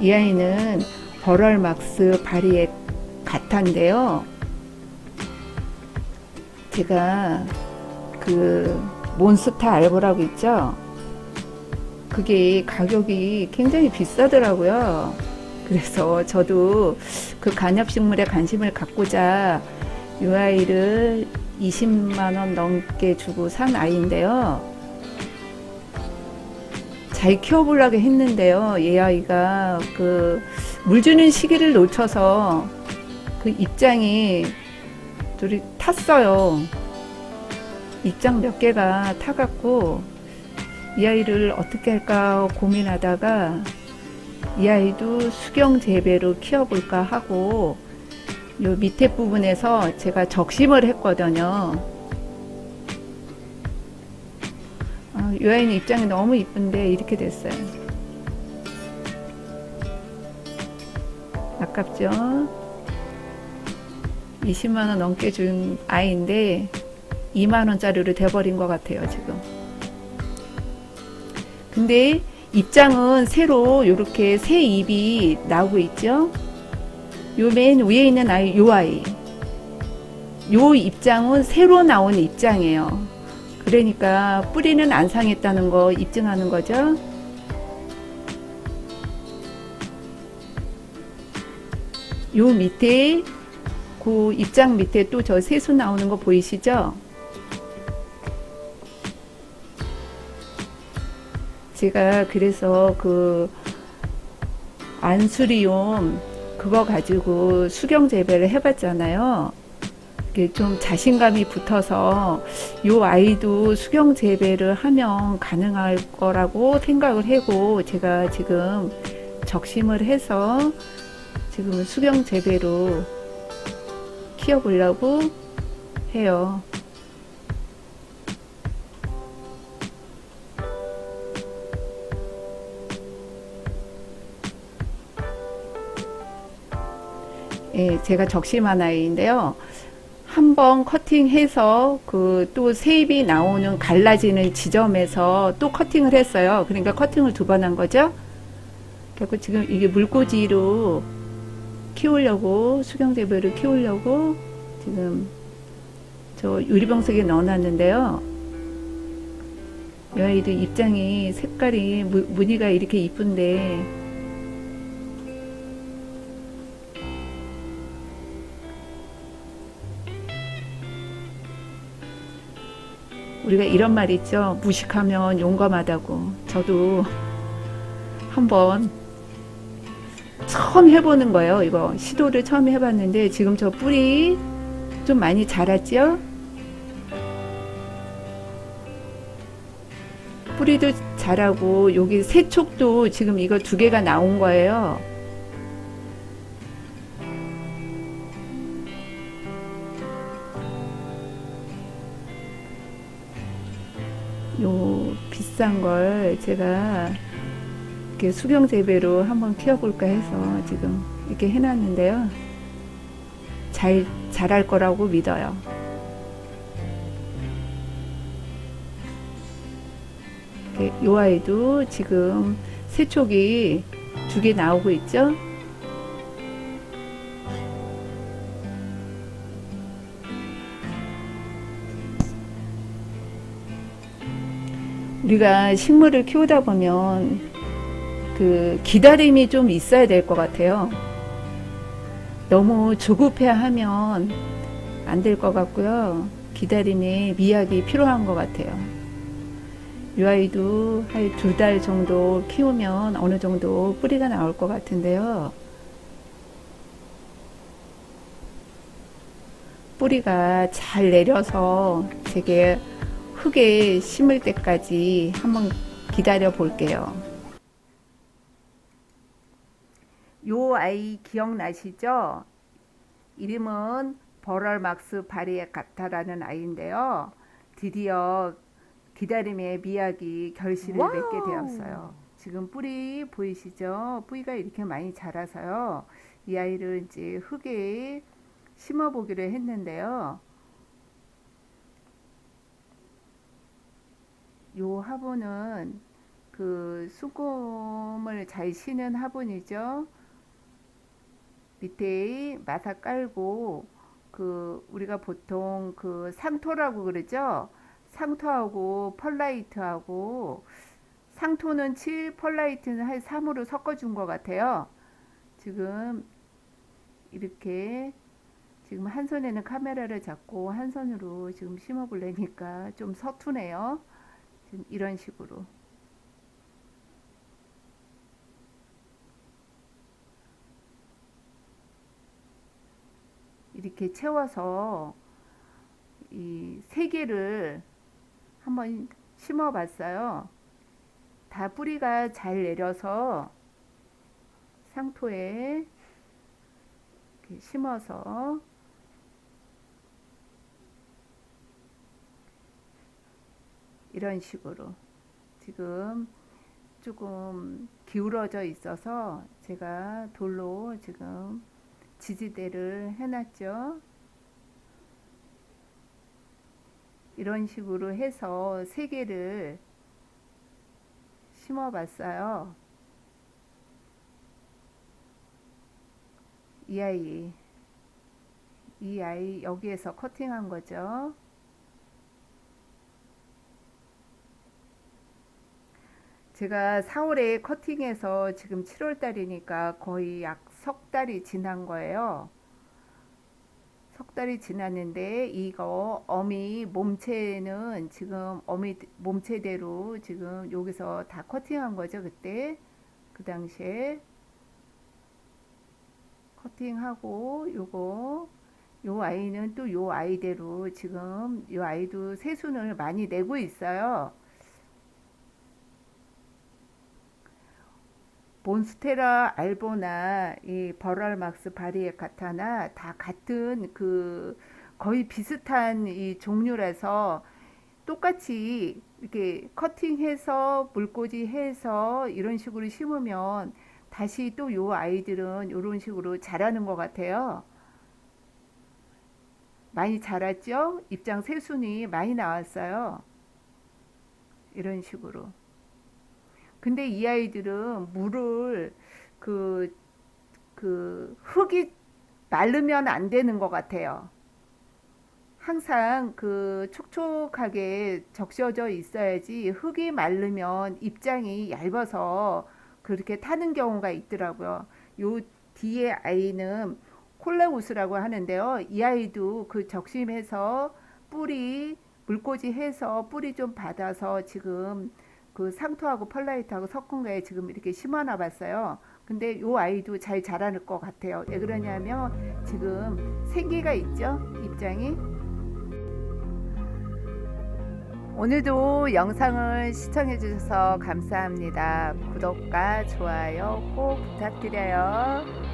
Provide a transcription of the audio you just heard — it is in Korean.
이 아이는 버럴 막스 바리의 가타인데요. 제가 그 몬스터 알보라고 있죠? 그게 가격이 굉장히 비싸더라고요. 그래서 저도 그 간엽식물에 관심을 갖고자 이 아이를 20만 원 넘게 주고 산 아이인데요. 잘 키워보려고 했는데요. 이 아이가 그 물 주는 시기를 놓쳐서 그 입장이 둘이 탔어요. 입장 몇 개가 타갖고 이 아이를 어떻게 할까 고민하다가 이 아이도 수경 재배로 키워볼까 하고 요 밑에 부분에서 제가 적심을 했거든요. 아, 이 아이는 입장이 너무 이쁜데 이렇게 됐어요. 아깝죠? 20만원 넘게 준 아이인데 2만원짜리로 돼버린 것 같아요, 지금. 근데 입장은 새로 이렇게 새 잎이 나오고 있죠? 요 맨 위에 있는 아이, 요 아이. 요 입장은 새로 나온 입장이에요. 그러니까 뿌리는 안 상했다는 거 입증하는 거죠. 요 밑에 그 입장 밑에 또 저 세수 나오는 거 보이시죠? 제가 그래서 그 안수리움 그거 가지고 수경 재배를 해봤잖아요. 이게 좀 자신감이 붙어서 요 아이도 수경 재배를 하면 가능할 거라고 생각을 하고 제가 지금 적심을 해서 지금은 수경 재배로 키워보려고 해요. 예, 제가 적심한 아이인데요. 한번 커팅해서 그 또 세입이 나오는 갈라지는 지점에서 또 커팅을 했어요. 그러니까 커팅을 두 번 한 거죠. 그리고 지금 이게 물꽂이로 키우려고 수경재배를 키우려고 지금 저 유리병석에 넣어놨는데요. 이 아이도 입장이 색깔이 무, 무늬가 이렇게 이쁜데 우리가 이런 말 있죠. 무식하면 용감하다고. 저도 한번 처음 해보는 거예요. 이거 시도를 처음 해봤는데 지금 저 뿌리 좀 많이 자랐죠? 뿌리도 자라고 여기 세촉도 지금 이거 두 개가 나온 거예요. 요 비싼 걸 제가 이렇게 수경 재배로 한번 키워볼까 해서 지금 이렇게 해놨는데요. 잘 자랄 거라고 믿어요. 요 아이도 지금 세촉이 두 개 나오고 있죠. 우리가 식물을 키우다 보면 그 기다림이 좀 있어야 될 것 같아요. 너무 조급해 하면 안 될 것 같고요. 기다림에 미학이 필요한 것 같아요. 이 아이도 한 두 달 정도 키우면 어느 정도 뿌리가 나올 것 같은데요. 뿌리가 잘 내려서 되게 흙에 심을 때까지 한번 기다려 볼게요. 요 아이 기억나시죠? 이름은 버럴막스 바리에 카타라는 아이인데요. 드디어 기다림의 미학이 결실을 와우. 맺게 되었어요. 지금 뿌리 보이시죠? 뿌리가 이렇게 많이 자라서요. 이 아이를 이제 흙에 심어 보기로 했는데요. 요 화분은 그 수금을 잘 쉬는 화분이죠. 밑에 마사 깔고 그 우리가 보통 그 상토라고 그러죠. 상토하고 펄라이트하고 상토는 7, 펄라이트는 한 3으로 섞어준 것 같아요. 지금 이렇게 지금 한 손에는 카메라를 잡고 한 손으로 지금 심어보려니까 좀 서투네요. 이런 식으로. 이렇게 채워서 이 세 개를 한번 심어 봤어요. 다 뿌리가 잘 내려서 상토에 심어서 이런 식으로 지금 조금 기울어져 있어서 제가 돌로 지금 지지대를 해놨죠. 이런 식으로 해서 세 개를 심어 봤어요. 이 아이, 이 아이 여기에서 커팅한 거죠. 제가 4월에 커팅해서 지금 7월 달이니까 거의 약 석 달이 지난 거예요. 석 달이 지났는데 이거 어미 몸체는 지금 어미 몸체대로 지금 여기서 다 커팅한 거죠 그때 그 당시에 커팅하고 요거 요 아이는 또 요 아이대로 지금 요 아이도 새순을 많이 내고 있어요. 몬스테라 알보나 이 버럴막스 바리에 카타나 다 같은 그 거의 비슷한 이 종류라서 똑같이 이렇게 커팅해서 물꽂이 해서 이런 식으로 심으면 다시 또 요 아이들은 이런 식으로 자라는 것 같아요. 많이 자랐죠? 입장 새순이 많이 나왔어요. 이런 식으로. 근데 이 아이들은 물을 그, 그 흙이 마르면 안 되는 것 같아요. 항상 그 촉촉하게 적셔져 있어야지 흙이 마르면 입장이 얇아서 그렇게 타는 경우가 있더라고요. 요 뒤에 아이는 콜라우스라고 하는데요. 이 아이도 그 적심해서 뿌리 물꽂이 해서 뿌리 좀 받아서 지금 그 상토하고 펄라이트하고 섞은 거에 지금 이렇게 심어 놔 봤어요. 근데 요 아이도 잘 자라날 것 같아요. 왜 그러냐면 지금 생기가 있죠. 입장이. 오늘도 영상을 시청해 주셔서 감사합니다. 구독과 좋아요 꼭 부탁드려요.